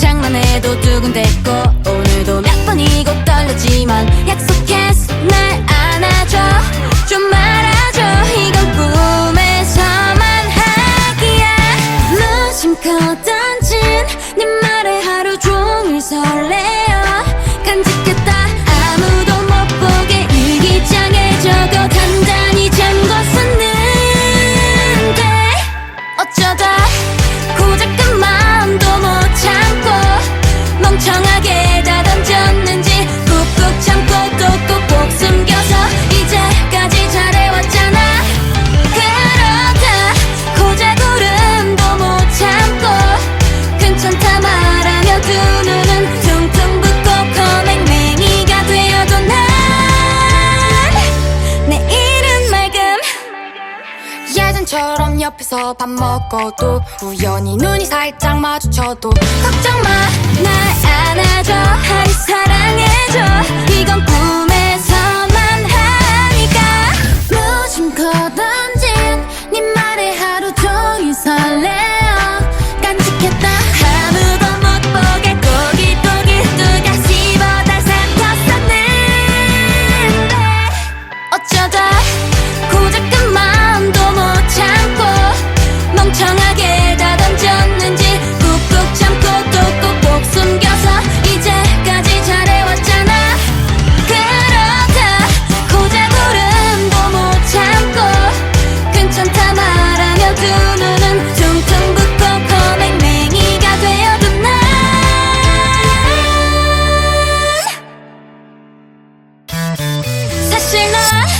장난해도 두근댔고 오늘도 몇 번 이고 떨렸지만 약속했 옆에서 밥 먹어도 우연히 눈이 살짝 마주쳐도 걱정 마, 날 안아줘, 하루 사랑해줘. Krishna.